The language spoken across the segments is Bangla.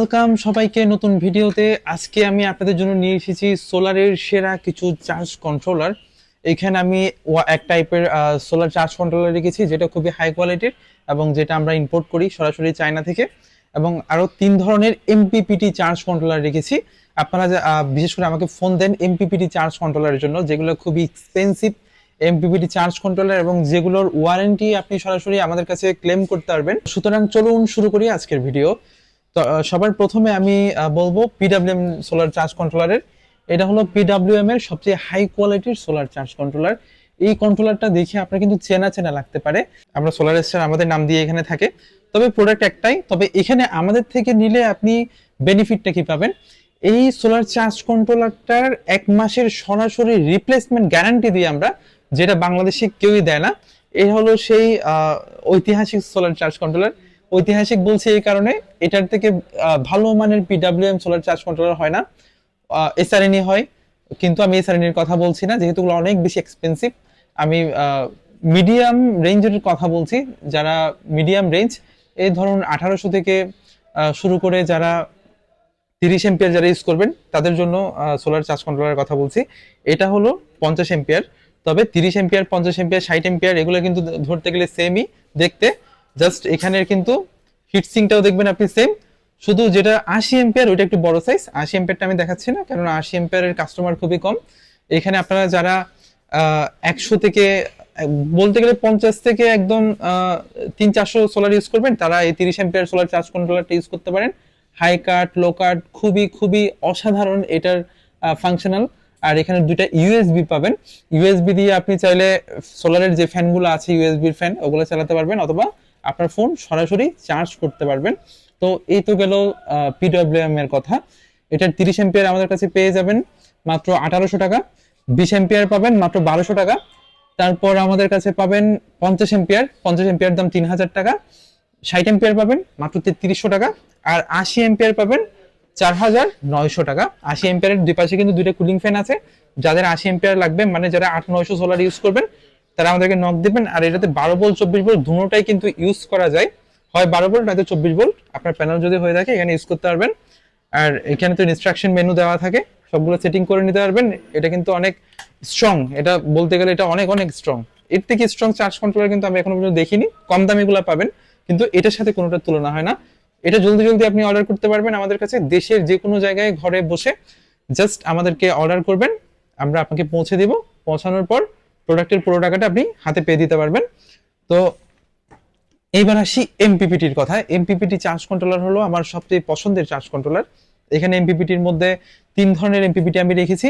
ওয়েলকাম সবাইকে নতুন ভিডিওতে। আজকে আমি আপনাদের জন্য নিয়ে এসেছি সোলারের সেরা কিছু চার্জ কন্ট্রোলার এখানে আমি এক টাইপের সোলার চার্জ কন্ট্রোলার রেখেছি, যেটা খুবই হাই কোয়ালিটির এবং যেটা আমরা ইম্পোর্ট করি সরাসরি চায়না থেকে। এবং আরও তিন ধরনের এমপিপিটি চার্জ কন্ট্রোলার রেখেছি। আপনারা বিশেষ করে আমাকে ফোন দেন এমপিপিটি চার্জ কন্ট্রোলারের জন্য, যেগুলো খুবই এক্সপেন্সিভ এমপিপিটি চার্জ কন্ট্রোলার এবং যেগুলোর ওয়ারেন্টি আপনি সরাসরি আমাদের কাছে ক্লেম করতে পারবেন। সুতরাং চলুন শুরু করি আজকের ভিডিও সবার প্রথমে আমি বলব পিডাব্লিউএম সোলার চার্জ কন্ট্রোলারের এটা হলো পিডাব্লিউএম এর সবচেয়ে হাই কোয়ালিটির সোলার চার্জ কন্ট্রোলার এই কন্ট্রোলারটা দেখে আপনার কিন্তু চেনা চেনা লাগতে পারে। আমরা সোলার স্টার আমাদের নাম দিয়ে এখানে থাকে। তবে প্রোডাক্ট একটাই। তবে এখানে আমাদের থেকে নিলে আপনি বেনিফিটটা কি পাবেন? এই সোলার চার্জ কন্ট্রোলারটার এক মাসের সরাসরি রিপ্লেসমেন্ট গ্যারান্টি দিই আমরা, যেটা বাংলাদেশে কেউই দেয় না এই হলো সেই ঐতিহাসিক সোলার চার্জ কন্ট্রোলার ঐতিহাসিক বলছি এই কারণে, এটার থেকে ভালো মানের পিডাব্লিউএম সোলার চার্জ কন্ট্রোলার হয় না। এসআরএনই হয়, কিন্তু আমি এসআরএনএর কথা বলছি না, যেহেতু অনেক বেশি এক্সপেন্সিভ আমি মিডিয়াম রেঞ্জের কথা বলছি, যারা মিডিয়াম রেঞ্জ এই ধরুন আঠারোশো থেকে শুরু করে যারা তিরিশ এম্পিয়ার যারা ইউজ করবেন, তাদের জন্য সোলার চার্জ কন্ট্রোলারের কথা বলছি। এটা হলো পঞ্চাশ এম্পিয়ার তবে তিরিশ এম্পিয়ার পঞ্চাশ এম্পিয়ার ষাট এম্পিয়ার এগুলো কিন্তু ধরতে গেলে সেমই দেখতে। জাস্ট এখানের কিন্তু হিটসিংটাও দেখবেন আপনি সেম শুধু যেটা আশি এম্পিয়ার ওইটা একটু বড় সাইজ আশি এম্পিয়ারটা আমি দেখাচ্ছি না কারণ আশি এম্পিয়ারের কাস্টমার খুবই কম। এখানে আপনারা যারা একশো থেকে, বলতে গেলে পঞ্চাশ থেকে একদম তিন চারশো সোলার ইউজ করবেন, তারা এই তিরিশ এম্পিয়ার সোলার চার্জ কন্ট্রোলারটা ইউজ করতে পারেন। হাই কাট লো কাট খুবই খুবই অসাধারণ এটার ফাংশনাল আর এখানে দুইটা ইউএসবি পাবেন। ইউএসবি দিয়ে আপনি চাইলে সোলারের যে ফ্যানগুলো আছে ইউএসবির ফ্যান ওগুলো চালাতে পারবেন, অথবা আপনার ফোন সরাসরি চার্জ করতে পারবেন। তো এই তো গেল পিডব্লিউএম এর কথা। এটার তিরিশ এম্পিয়ার আমাদের কাছে পেয়ে যাবেন, মাত্র আঠারোশো টাকা। বিশ এম্পিয়ার পাবেন, মাত্র বারোশো টাকা। তারপর আমাদের কাছে পাবেন পঞ্চাশ এম্পিয়ার পঞ্চাশ এম্পিয়ার দাম তিন হাজার টাকা। ষাট এম্পিয়ার পাবেন, মাত্র তেত্রিশশো টাকা। আর আশি এম্পিয়ার পাবেন, চার হাজার নয়শো টাকা। আশি এম্পিয়ারের দুই পাশে কিন্তু দুইটা কুলিং ফ্যান আছে। যাদের আশি এম্পিয়ার লাগবে মানে যারা আট নয়শো সোলার ইউজ করবেন তারা আমাদেরকে নক দিবেন। আর এটাতে বারো ভোল্ট চব্বিশ ভোল্ট দুটোটাই কিন্তু ইউজ করা যায়। হয় বারো ভোল্ট নয়তো চব্বিশ ভোল্ট আপনার প্যানেল যদি হয়ে থাকে, এখানে ইউজ করতে পারবেন। আর এখানে তো ইনস্ট্রাকশন মেনু দেওয়া থাকে। সবগুলো সেটিং করে নিতে পারবেন। এটা কিন্তু অনেক স্ট্রং এটা বলতে গেলে এটা অনেক অনেক স্ট্রং এর থেকে স্ট্রং চার্জ কন্ট্রোলার কিন্তু আমি এখনও পর্যন্ত দেখিনি। কম দামিগুলো পাবেন। কিন্তু এটার সাথে কোনোটার তুলনা হয় না। এটা জলদি জলদি আপনি অর্ডার করতে পারবেন আমাদের কাছে। দেশের যে কোনো জায়গায়, ঘরে বসে জাস্ট আমাদেরকে অর্ডার করবেন। আমরা আপনাকে পৌঁছে দিব। পৌঁছানোর পর প্রোডাক্টের পুরো টাকাটা আপনি হাতে পেয়ে দিতে পারবেন। তো এইবার আসি এমপিপিটির কথা এমপিপিটি চার্জ কন্ট্রোলার হলো আমার সবচেয়ে পছন্দের চার্জ কন্ট্রোলার এখানে এমপিপিটির মধ্যে তিন ধরনের এমপিপিটি আমি রেখেছি।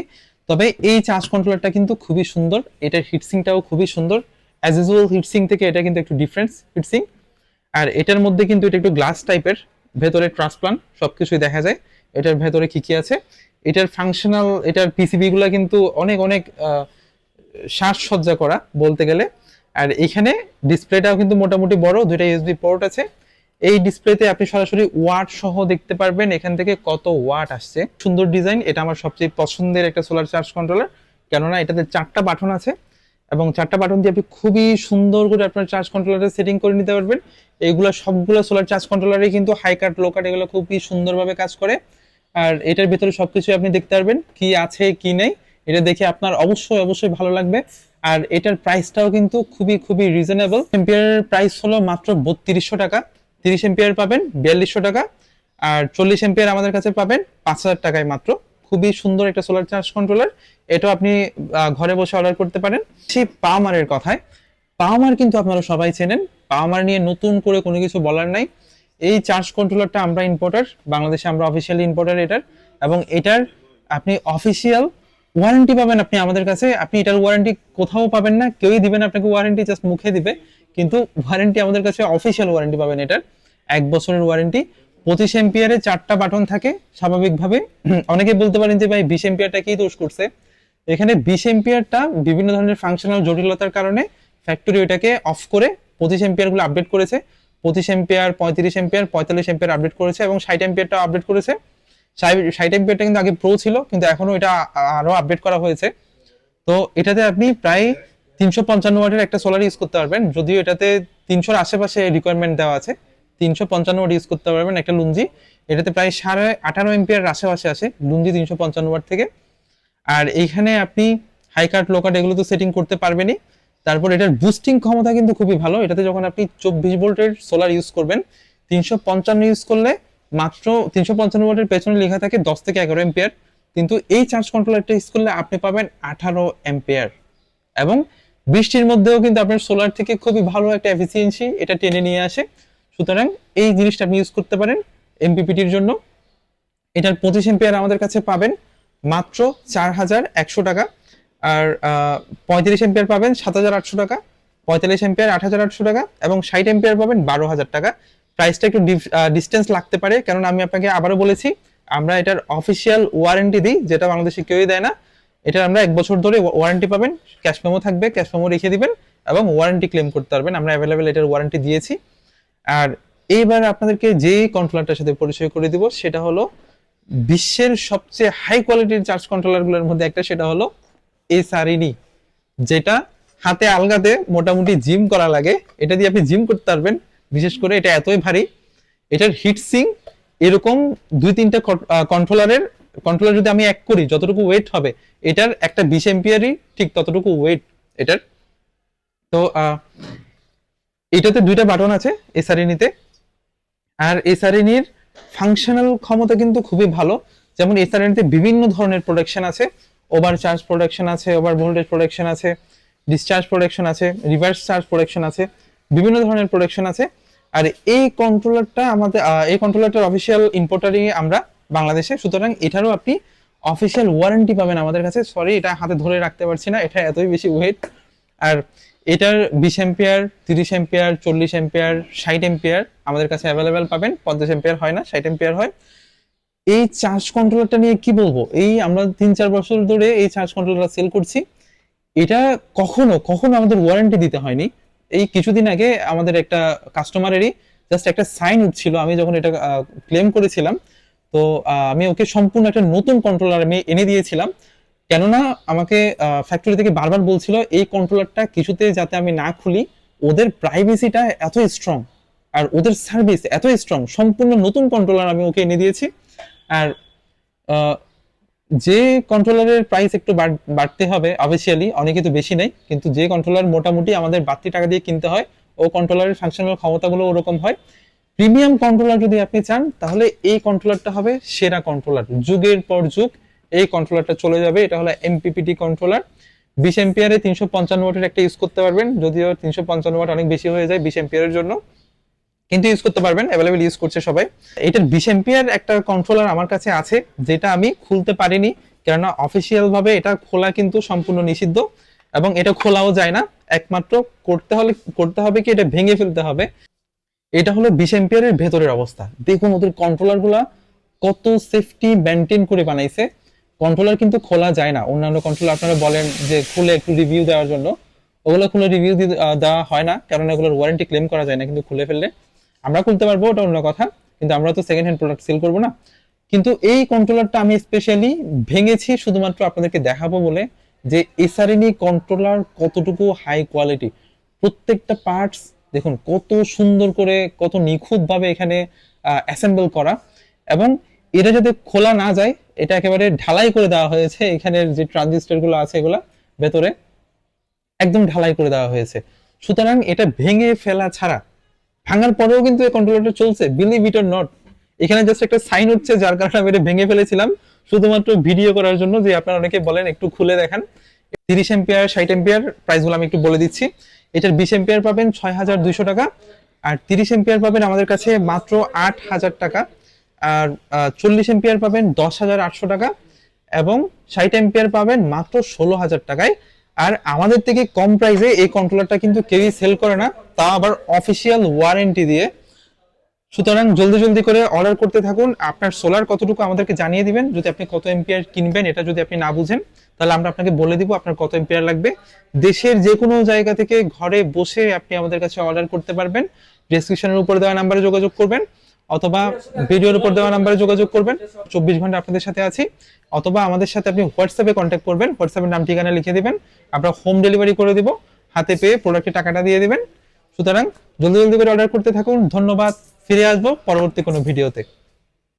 তবে এই চার্জ কন্ট্রোলারটা কিন্তু খুবই সুন্দর। এটার হিটসিংটাও খুবই সুন্দর। অ্যাজ ইউজুয়াল হিটসিং থেকে এটা কিন্তু একটু ডিফারেন্স হিটসিং আর এটার মধ্যে কিন্তু এটা একটু গ্লাস টাইপের ভেতরে ট্রান্সপ্লান সবকিছুই দেখা যায়। এটার ভেতরে কি কি আছে? এটার ফাংশনাল এটার পিসিবি গুলা কিন্তু অনেক অনেক সাজসজ্জা করা বলতে গেলে। আর এখানে ডিসপ্লেটাও কিন্তু মোটামুটি বড়, দুইটা ইউএসবি পোর্ট আছে। এই ডিসপ্লেতে আপনি সরাসরি ওয়াট সহ দেখতে পারবেন এখান থেকে কত ওয়াট আসছে। সুন্দর ডিজাইন, এটা আমার সবচেয়ে পছন্দের একটা সোলার চার্জ কন্ট্রোলার কেননা এটাতে চারটা বাটন আছে এবং চারটা বাটন দিয়ে আপনি খুবই সুন্দর করে আপনার চার্জ কন্ট্রোলারে সেটিং করে নিতে পারবেন। এইগুলো সবগুলো সোলার চার্জ কন্ট্রোলারে কিন্তু হাই কাট লো কাট এগুলো খুবই সুন্দরভাবে কাজ করে। আর এটার ভিতরে সবকিছু আপনি দেখতে পারবেন কি আছে, কি নেই। এটা দেখে আপনার অবশ্যই অবশ্যই ভালো লাগবে। আর এটার প্রাইসটাও কিন্তু খুবই খুবই রিজনেবল এম্পিয়ারের প্রাইস হলো মাত্র বত্রিশশো টাকা। তিরিশ এম্পিয়ার পাবেন, বিয়াল্লিশশো টাকা। আর চল্লিশ এম্পিয়ার আমাদের কাছে পাবেন, পাঁচ হাজার টাকায় মাত্র। খুবই সুন্দর একটা সোলার চার্জ কন্ট্রোলার এটাও আপনি ঘরে বসে অর্ডার করতে পারেন। সেই পাওয়ামারের কথায় পাওয়ামার কিন্তু আপনারা সবাই চেনেন। পাওয়ামার নিয়ে নতুন করে কোনো কিছু বলার নাই। এই চার্জ কন্ট্রোলারটা আমরা ইম্পোর্টার বাংলাদেশে আমরা অফিসিয়ালি ইম্পোর্টার এটার। এবং এটার আপনি অফিসিয়াল ওয়ারেন্টি পাবেন আপনি আমাদের কাছে। আপনি এটার ওয়ারেন্টি কোথাও পাবেন না, কেউই দিবেন আপনাকে ওয়ারেন্টি জাস্ট মুখে দিবে। কিন্তু ওয়ারেন্টি আমাদের কাছে অফিসিয়াল ওয়ারেন্টি পাবেন এটার। এক বছরের ওয়ারেন্টি পঁচিশ এম্পিয়ারে চারটা বাটন থাকে, স্বাভাবিকভাবে। অনেকে বলতে পারেন যে, ভাই, বিশ এম্পিয়ারটা কি দোষ করছে? এখানে বিশ এম্পিয়ারটা বিভিন্ন ধরনের ফাংশনাল জটিলতার কারণে ফ্যাক্টরি ওইটাকে অফ করে পঁচিশ এম্পিয়ারগুলো আপডেট করেছে। পঁচিশ এম্পিয়ার পঁয়ত্রিশ এম্পিয়ার পঁয়তাল্লিশ এম্পিয়ার আপডেট করেছে এবং ষাট এম্পিয়ারটা আপডেট করেছে। ষাট এম্পিয়ারটা কিন্তু আগে প্রো ছিল, কিন্তু এখনও এটা আ- আরও আপডেট করা হয়েছে। তো এটাতে আপনি প্রায় তিনশো পঞ্চান্ন ওয়াটের একটা সোলার ইউজ করতে পারবেন, যদিও এটাতে তিনশোর আশেপাশে রিকোয়ারমেন্ট দেওয়া আছে। তিনশো পঞ্চান্ন ওয়াট ইউজ করতে পারবেন একটা লুঞ্জি। এটাতে প্রায় সাড়ে আঠারো এমপিয়ার আশেপাশে আছে, লুঞ্জি তিনশো পঞ্চান্ন ওয়াট থেকে। আর এইখানে আপনি হাই কাট লো কাট এগুলো তো সেটিং করতে পারবেনই। তারপর এটার বুস্টিং ক্ষমতা কিন্তু খুবই ভালো। এটাতে যখন আপনি চব্বিশ ভোল্টের সোলার ইউজ করবেন, তিনশো পঞ্চান্ন ইউজ করলে মাত্র তিনশো পঞ্চান্ন ভোল্টের পেছনে লেখা থাকে দশ থেকে এগারো এম্পিয়ার কিন্তু এই চার্জ কন্ট্রোলারটা ইউজ করলে আপনি পাবেন আঠারো এম্পিয়ার এবং বৃষ্টির মধ্যেও কিন্তু আপনার সোলার থেকে খুবই ভালো একটা এফিসিয়েন্সি এটা টেনে নিয়ে আসে। সুতরাং এই জিনিসটা আপনি ইউজ করতে পারেন এমপিপিটির জন্য। এটার পঁচিশ এম্পিয়ার আমাদের কাছে পাবেন মাত্র চার হাজার একশো টাকা। আর পঁয়ত্রিশ এম্পিয়ার পাবেন সাত হাজার আটশো টাকা। পঁয়তাল্লিশ এম্পিয়ার আট হাজার আটশো টাকা এবং ষাট এম্পিয়ার পাবেন বারো হাজার টাকা। প্রাইসটা একটু ডিস্টেন্স লাগতে পারে, কারণ আমি আপনাকে আবারও বলেছি, আমরা এটার অফিসিয়াল ওয়ারেন্টি দিই, যেটা বাংলাদেশে কেউই দেয় না। এটা আমরা এক বছর ধরে ওয়ারেন্টি পাবেন ক্যাশ মেমো থাকবে ক্যাশ মেমো রেখে দিবেন, এবং ওয়ারেন্টি ক্লেম করতে পারবেন। আমরা অ্যাভেলেবেল এটার ওয়ারেন্টি দিয়েছি। আর এইবার আপনাদেরকে যে কন্ট্রোলারটার সাথে পরিচয় করে দিব, সেটা হলো বিশ্বের সবচেয়ে হাই কোয়ালিটির চার্জ কন্ট্রোলারগুলোর মধ্যে একটা, সেটা হলো এসআরইডি যেটা হাতে আলগাতে মোটামুটি জিম করা লাগে। এটা দিয়ে আপনি জিম করতে পারবেন। বিশেষ করে এটা এতই ভারী, এটার হিট সিং এরকম দুই তিনটা কন্ট্রোলারের কন্ট্রোলার যদি আমি এক করি, যতটুকু ওয়েট হবে, এটার একটা বিশ এম্পিয়ারই ঠিক ততটুকু ওয়েট এটার। তো এটাতে দুইটা বাটন আছে এসআরএনিতে আর এসআরএনির ফাংশনাল ক্ষমতা কিন্তু খুবই ভালো। যেমন এসআরএনিতে বিভিন্ন ধরনের প্রোডাকশন আছে। ওভার চার্জ প্রোডাকশন আছে ওভার ভোল্টেজ প্রোডাকশন আছে ডিসচার্জ প্রোডাকশন আছে রিভার্স চার্জ প্রোডাকশন আছে। বিভিন্ন ধরনের প্রোডাকশন আছে। আর এই কন্ট্রোলারটা আমাদের এই কন্ট্রোলারটার অফিসিয়াল ইম্পোর্টারই আমরা বাংলাদেশে। সুতরাং এটারও আপনি অফিসিয়াল ওয়ারেন্টি পাবেন আমাদের কাছে। সরি এটা হাতে ধরে রাখতে পারছি না, এটা এতই বেশি ওয়েট আর এটার বিশ এম্পিয়ার তিরিশ এম্পিয়ার চল্লিশ এম্পিয়ার ষাট এম্পিয়ার আমাদের কাছে অ্যাভেলেবেল পাবেন। পঞ্চাশ এম্পিয়ার হয় না, ষাট এম্পিয়ার হয়। এই চার্জ কন্ট্রোলারটা নিয়ে কি বলব? এই আমরা তিন চার বছর ধরে এই চার্জ কন্ট্রোলার সেল করছি। এটা কখনো কখনো আমাদের ওয়ারেন্টি দিতে হয়নি। এই কিছুদিন আগে আমাদের একটা কাস্টমারেরই জাস্ট একটা সাইন উঠছিল, আমি যখন এটা ক্লেম করেছিলাম, তো আমি ওকে সম্পূর্ণ একটা নতুন কন্ট্রোলার আমি এনে দিয়েছিলাম। কেননা আমাকে ফ্যাক্টরি থেকে বারবার বলছিল, এই কন্ট্রোলারটা কিছুতে যাতে আমি না খুলি, ওদের প্রাইভেসিটা এত স্ট্রং আর ওদের সার্ভিস এত স্ট্রং সম্পূর্ণ নতুন কন্ট্রোলার আমি ওকে এনে দিয়েছি। আর যে কন্ট্রোলারের প্রাইস একটু বাড়তে হবে অবভিয়াসলি অনেকে তো বেশি নেই কিন্তু যে কন্ট্রোলার মোটামুটি আমাদের বাড়তি টাকা দিয়ে কিনতে হয়, ও কন্ট্রোলারের ফাংশনাল ক্ষমতাগুলো ওরকম হয়। প্রিমিয়াম কন্ট্রোলার যদি আপনি চান, তাহলে এই কন্ট্রোলারটা হবে সেরা কন্ট্রোলার যুগের পর যুগ এই কন্ট্রোলারটা চলে যাবে, এটা হলো এমপিপিটি কন্ট্রোলার বিশ এম্পিয়ারে তিনশো পঞ্চান্ন ওয়াটের একটা ইউজ করতে পারবেন, যদিও তিনশো পঞ্চান্ন ওয়াট অনেক বেশি হয়ে যায় বিশ এম্পিয়ারের জন্য। কিন্তু ইউজ করতে পারবেন অ্যাভেলেবেল ইউজ করছে সবাই। এটার বিশ একটা কন্ট্রোলার আমার কাছে আছে, যেটা আমি খুলতে পারিনি, কেননা ভাবে এটা খোলা কিন্তু সম্পূর্ণ নিষিদ্ধ এবং এটা খোলাও যায় না। একমাত্র করতে হলে, করতে হবে কি, এটা ভেঙে ফেলতে হবে। এটা হলো বিশ এম্পিয়ারের ভেতরের অবস্থা। দেখুন ওদের কন্ট্রোলারগুলা কত সেফটি মেনটেন করে বানাইছে। কন্ট্রোলার কিন্তু খোলা যায় না। অন্যান্য কন্ট্রোলার আপনারা বলেন যে খুলে একটু রিভিউ দেওয়ার জন্য। ওগুলো খুলে রিভিউ দেওয়া হয় না, কারণ এগুলোর ওয়ারেন্টি ক্লেম করা যায় না, কিন্তু খুলে ফেললে আমরা খুলতে পারব, ওটা অন্য কথা, কিন্তু আমরা তো সেকেন্ড হ্যান্ড প্রোডাক্ট সেল করব না। কিন্তু এই কন্ট্রোলারটা আমি স্পেশালি ভেঙেছি শুধুমাত্র আপনাদেরকে দেখাবো বলে যে এসআরএনই কন্ট্রোলার কতটুকু হাই কোয়ালিটি প্রত্যেকটা পার্টস দেখুন, কত সুন্দর করে, কত নিখুঁত ভাবে এখানে অ্যাসেম্বল করা। এবং এটা যাতে খোলা না যায়, এটা একেবারে ঢালাই করে দেওয়া হয়েছে। এখানের যে ট্রানজিস্টরগুলো আছে এগুলা ভেতরে, একদম ঢালাই করে দেওয়া হয়েছে। সুতরাং এটা ভেঙে ফেলা ছাড়া ভাঙার পরেও কিন্তু এই কন্ট্রোলারটা চলছে বিলিভ ইট অর নট এখানে জাস্ট একটা সাইন হচ্ছে যার কারণে আমি এটা ভেঙে ফেলেছিলাম। শুধুমাত্র ভিডিও করার জন্য যে আপনারা অনেকে বলেন, একটু খুলে দেখান। তিরিশ এম্পিয়ার ষাট এম্পিয়ার প্রাইসগুলো আমি একটু বলে দিচ্ছি। এটার বিশ এম্পিয়ার পাবেন ছয় হাজার দুইশো টাকা। আর তিরিশ এম্পিয়ার পাবেন আমাদের কাছে মাত্র আট হাজার টাকা। আর চল্লিশ এম্পিয়ার পাবেন দশ হাজার আটশো টাকা। এবং ষাট এম্পিয়ার পাবেন মাত্র ষোলো হাজার টাকায়। আর আমাদের থেকে কম প্রাইসে এই কন্ট্রোলারটা কিন্তু কেউই সেল করে না তা আবার অফিসিয়াল ওয়ারেন্টি দিয়ে। সুতরাং জলদি জলদি করে অর্ডার করতে থাকুন। আপনার সোলার কতটুকু আমাদেরকে জানিয়ে দিবেন? যদি আপনি কত এম্পিয়ার কিনবেন, এটা যদি আপনি না বুঝেন, তাহলে আমরা আপনাকে বলে দিব আপনার কত এম্পিয়ার লাগবে। দেশের যে কোনো জায়গা থেকে ঘরে বসে আপনি আমাদের কাছে অর্ডার করতে পারবেন। ডেসক্রিপশনের উপর দেওয়া নাম্বারে যোগাযোগ করবেন, অথবা ভিডিওর উপর দেওয়া নাম্বারে যোগাযোগ করবেন। চব্বিশ ঘণ্টা আপনাদের সাথে আছি। অথবা আমাদের সাথে আপনি হোয়াটসঅ্যাপে কন্ট্যাক্ট করবেন। হোয়াটসঅ্যাপের নাম ঠিকানা লিখে দিবেন। আমরা হোম ডেলিভারি করে দিব, হাতে পেয়ে প্রোডাক্টের টাকাটা দিয়ে দিবেন। সুতরাং জলদি জলদি করে অর্ডার করতে থাকুন। ধন্যবাদ। ফিরে আসব পরবর্তী কোনো ভিডিওতে